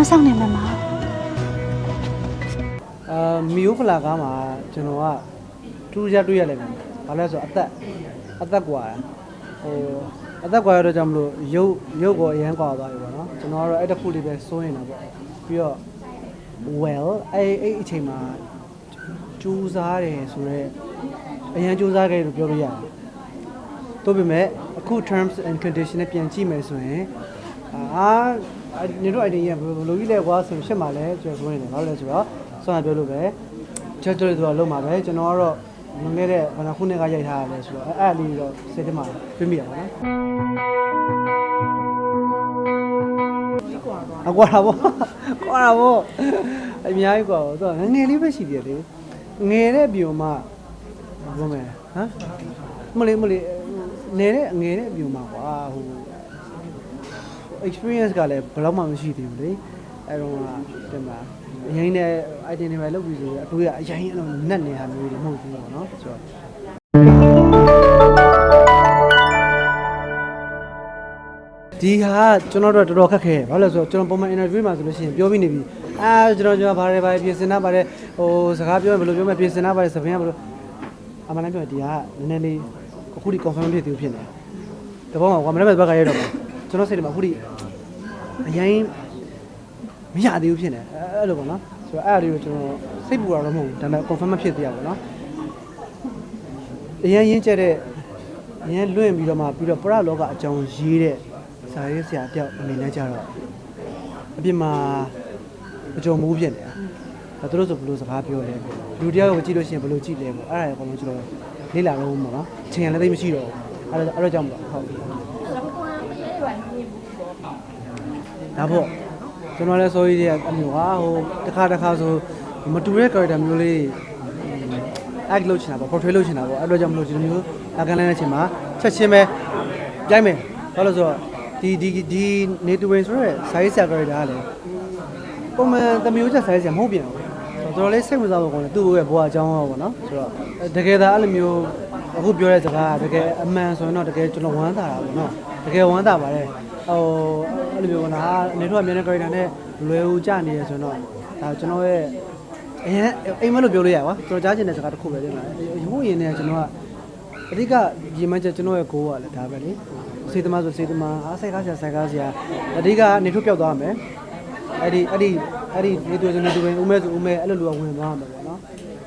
တော့စောင့်နေမှာမဟုတ်အာမီယိုဖလာကားမှာကျွန်တော်ကထူးခြားတွေ့ရလိုက်တယ်။ဘာလဲဆိုတော့အသက်အသက်ကွာတာဟိုအသက်ကွာရတော့ကြောင့်မလို့ရုပ်ရုပ်ကိုအရန်ကွာသွားပြီပေါ့နော်။ကျွန်တော်ကတော့အဲ့တစ်ခုလေးပဲစိုးရင်တာပေါ့။ပြီးတော့ well အဲ့အဲ့အချိန်မှာကြိုးစားတယ်ဆိုတော့အရန်ကြိုးစားခဲ့လို့ပြောလို့ရတယ်။တို့ပေမဲ့အခု terms and condition နဲ့ပြန်ကြည့်မယ်ဆိုရင်အာ နေတော့အဲ့ဒီရဘယ်လိုကြီးလဲကွာဆိုရှစ်မှာလဲကျွန်တော်ဆိုရင်လည်းဘာလို့လဲဆိုတော့ဆောင်းပြောလို့ပဲချက်တွေ့တော့လုံးမှာပဲကျွန်တော်ကတော့မငဲတဲ့ဘာသာခုနှစ်ကရိုက်ထားရတယ်ဆိုတော့အဲ့အဲ့လေးတော့စိတ်ထဲမှာပြမိရပါတော့အကွာတာပေါ့ကွာတာပေါ့အများကြီးကွာတော့သူကငငယ်လေးပဲရှိသေးတယ်လေငယ်တဲ့ပြုံမှဘုမယ်ဟမ်မလေးမလေးနေတဲ့အငယ်တဲ့အပြုံမှကွာဟို experience ကလည်းဘယ်တော့မှမရှိသေးဘူးလေအဲတော့ကတင်ပါအရင်နဲ့ identify လုပ်ပြီးဆိုရင်အတွေးကအရင်အဲ့လိုနက်နေတာမျိုးတွေမဟုတ်ဘူးပေါ့နော်ဆိုတော့ဒီဟာကျွန်တော်တို့တော်တော်ခက်ခဲဘာလို့လဲဆိုတော့ကျွန်တော်ပုံမှန် interview မှာဆိုလို့ရှိရင်ပြောပြီးနေပြီအာကျွန်တော်ကျွန်တော်ဗါတယ်ဗါတယ်ပြင်ဆင်တာဗါတယ်ဟိုစကားပြောရင်ဘယ်လိုပြောမလဲပြင်ဆင်တာဗါတယ်စပင်းကဘယ်လိုအမှန်တမ်းပြောရင်ဒီဟာနည်းနည်းလေးအခုဒီ confirm ဖြစ်သေးဘူးဖြစ်နေတယ်တဘောမှာကွာမနေ့ကဘက်ကရတော့ ကျွန်တော်စိတ်ထဲမှာအခုဒီအရင်မရသေးဘူးဖြစ်နေအဲ့လိုပေါ့နော်ဆိုတော့အဲ့အရာတွေကိုကျွန်တော်စိတ်ပူတာတော့မဟုတ်ဘူးဒါပေမဲ့ confirm မဖြစ်သေးရပါတော့အရင်ရင်းကျက်တဲ့အရင်လွင့်ပြီးတော့မှပြီးတော့ပရလောကအကြောင်းရေးတဲ့စာရေးဆရာတယောက်အနေနဲ့ကြတော့အပြင်မှာအကြုံမိုးဖြစ်နေတာဒါသူတို့ဆိုဘယ်လိုစကားပြောလဲလူတယောက်ကိုကြည့်လို့ရှိရင်ဘယ်လိုကြည့်လဲပေါ့အဲ့ဒါကိုအကုန်လုံးကျွန်တော်လေ့လာတော့မှာနော်အချိန်ကလည်းသိမရှိတော့ဘူးအဲ့ဒါအဲ့တော့ကြောင့်မလို့ဟုတ် ဒါပေါ့ကျွန်တော်လည်းစိုးရိမ်တဲ့အမျိုးဟာဟိုတစ်ခါတစ်ခါဆိုမတူတဲ့ character မျိုးလေး act လုပ်ချင်တာပေါ့ portray လုပ်ချင်တာပေါ့အဲ့လိုကြောင့်မလို့ဒီလိုမျိုးအကန်လန်းတဲ့အချိန်မှာချက်ချင်းပဲကြိုက်မယ်ဘာလို့လဲဆိုတော့ဒီဒီဒီနေတူဝင်ဆိုရဲ size ဆရာ character ကလည်းပုံမှန်သမီးဦးချက် size ဆရာမဟုတ်ပြန်ဘူးတော်တော်လေးစိတ်ဝင်စားဖို့ကောင်းတယ်သူ့ရဲ့ဘဝအကြောင်းရောပေါ့နော်ဆိုတော့တကယ်ဒါအဲ့လိုမျိုး အခုပြောတဲ့စကားကတကယ်အမှန်ဆိုရင်တော့တကယ်ကျွန်တော်ဝမ်းသာတာပေါ့နော်တကယ်ဝမ်းသာပါတယ်ဟိုအဲ့လိုမျိုးကလားနေတော့အမြဲတမ်း character နဲ့လွယ်ဦးကြနေရဆိုတော့ဒါကျွန်တော်ရဲ့အရင်အိမ်မလို့ပြောလို့ရပါကျွန်တော်ကြားချင်တဲ့စကားတစ်ခုပဲတင်ပါရိုးရင်နဲ့ကျွန်တော်ကအဓိကရည်မှန်းချက်ကျွန်တော်ရဲ့ goal ကလည်းဒါပဲလေစေတမဆိုစေတမအားဆိုင်ကားဆရာဆိုင်ကားဆရာအဓိကနေထုတ်ပြောက်သွားမယ်အဲ့ဒီအဲ့ဒီအဲ့ဒီနေသူဆိုနေသူပဲဦးမဲဆိုဦးမဲအဲ့လိုလူကဝင်သွားမှာပေါ့နော်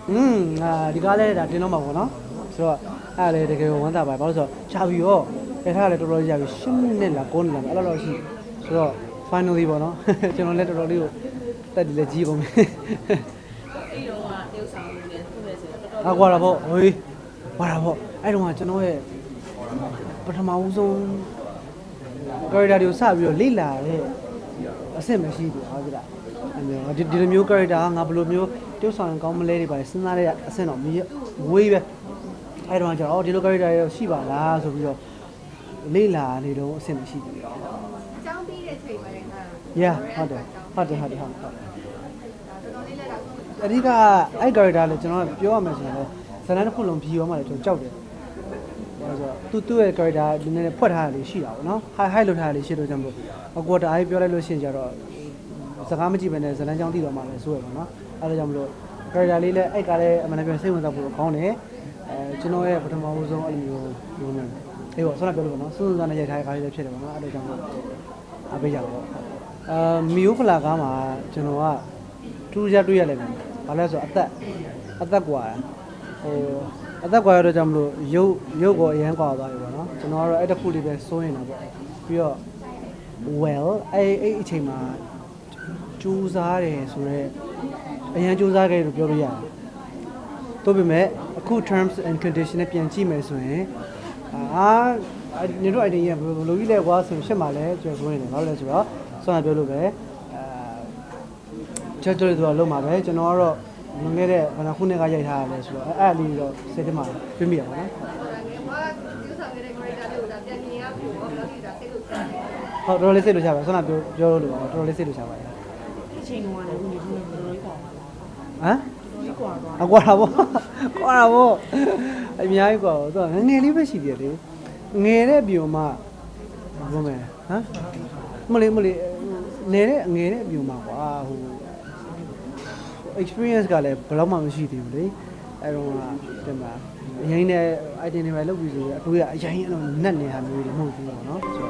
อืมငါဒီကားလဲဒါတင်တော့မှာပေါ့နော်ဆိုတော့ အဲ့ဒါလေတကယ်ဝမ်းသာပါဘာလို့ဆိုတော့ချာပြီးရောပြထားလည်းတော်တော်ကြာပြီ10မိနစ်လား9မိနစ်လားအဲ့လိုတော့ရှိဆိုတော့ finally ပေါ့နော်ကျွန်တော်လည်းတော်တော်လေးကိုတက်ဒီလည်းကြီးကုန်ပြီအဲ့တော့ကတယောက်ဆောင်လို့လည်းသူ့ရဲ့ဆိုတော့တော်အကွာတာပေါ့ဟေးကွာတာပေါ့အဲ့တော့ကကျွန်တော်ရဲ့ပထမဦးဆုံး character တွေကိုစပြီးတော့လေ့လာတဲ့အဆင့်မရှိဘူးဟုတ်ကဲ့လားအဲ့မျိုးဒီဒီလိုမျိုး character ကငါဘယ်လိုမျိုးတုပ်ဆောင်ရင်ကောင်းမလဲတွေပါစဉ်းစားတဲ့အဆင့်တော့မီးဝေးပဲ အဲ့တော့ကကျတော့အော်ဒီလို character တွေရှိပါလားဆိုပြီးတော့လေ့လာနေတော့အဆင့်မရှိဘူးကျောင်းပြီးတဲ့ချိန်မှာလည်းဟာ yeah ဟုတ်တယ်ဟုတ်တယ်ဟုတ်တယ်ဟုတ်တယ်အဓိကအဲ့ character လေကျွန်တော်ကပြောရမယ်ဆိုရင်လည်းဇာတ်လမ်းတစ်ခုလုံးပြီးရောမှလည်းကျွန်တော်ကြောက်တယ်ဘာလို့ဆိုတော့သူသူ့ရဲ့ character နည်းနည်းဖွက်ထားတာလေးရှိတာပေါ့နော် high high လုပ်ထားတာလေးရှိတော့ကြောင့်မလို့အကွာတအားကြီးပြောလိုက်လို့ရှိရင်ကြတော့စကားမကြည့်ဘဲနဲ့ဇာတ်လမ်းကြောင်းတည်တော့မှလည်းစိုးရပါတော့အဲ့ဒါကြောင့်မလို့ character လေးလည်းအဲ့ကလည်းအမှန်တကယ်စိတ်ဝင်စားဖို့ကောင်းတယ် အဲကျွန်တော်ရဲ့ပထမဦးဆုံးအဲ့လိုမျိုးပြောမယ်အေးပေါ့ဆောင်းပြောလို့ပေါ့နော်စိုးစိုးစားနဲ့ရိုက်ထားတဲ့ကားလေးလည်းဖြစ်တယ်ပေါ့နော်အဲ့ဒါကြောင့်မို့အပေးကြပါပေါ့အာမီယိုဖလာကားမှာကျွန်တော်ကထူးခြားတွေ့ရလိုက်တယ်ဘာလဲဆိုတော့အသက်အသက်ကွာဟိုအသက်ကွာရတော့ကြောင့်မလို့ရုပ်ရုပ်ကိုအရန်ကွာသွားပြီပေါ့နော်ကျွန်တော်ကတော့အဲ့တစ်ခုလေးပဲစိုးရင်တာပေါ့ပြီးတော့ well အဲ့အဲ့အချိန်မှာကြိုးစားတယ်ဆိုတော့အရန်ကြိုးစားခဲ့လို့ပြောလို့ရတယ်တို့ပေမဲ့ အခု terms and condition နဲ့ပြန်ကြည့်မယ်ဆိုရင်အာနေတော့ idea ဘယ်လိုကြီးလဲကွာဆိုရှစ်မှာလဲကျွန်တော်ဆိုနေတယ်ဘာလို့လဲဆိုတော့ဆောင်းပြောလို့ပဲအဲချက်တွေ့တော့လုံးမှာပဲကျွန်တော်ကတော့ငငယ်တဲ့ဘာသာခုနှစ်ကရိုက်ထားရတယ်ဆိုတော့အဲ့အဲ့လေးတော့စိတ်ထဲမှာပြမိရပါတော့ဘာကျူးဆောင်ခဲ့တဲ့ character လေးကိုဒါပြန်မြင်ရပြီပေါ့ဘယ်လိုလဲဒါစိတ်လို့ဆက်တယ်ဟုတ်တော်တော်လေးစိတ်လို့ရှာပါဆောင်းပြောပြောလို့လို့တော်တော်လေးစိတ်လို့ရှာပါတယ်အချိန်ကလည်းဦးနေဘူးတော်တော်ကြီးကွာ ဟမ်ကြီးကွာသွားအကွာတာပေါ့ကွာတာပေါ့အများကြီးကွာသူကငငယ်လေးပဲရှိသေးတယ်လေငယ်တဲ့ပြုံမှဘုံမယ်ဟမ်မလေးမလေးနေတဲ့အငယ်နဲ့အပြူမှာကွာဟို experience ကလည်းဘယ်တော့မှမရှိသေးဘူးလေအဲတော့ကတင်ပါအရင်နဲ့ identify လုပ်ပြီးဆိုရင်အတွေးကအရင်အလုံးနက်နေတာမျိုးတွေမဟုတ်ဘူးပေါ့နော်ဆို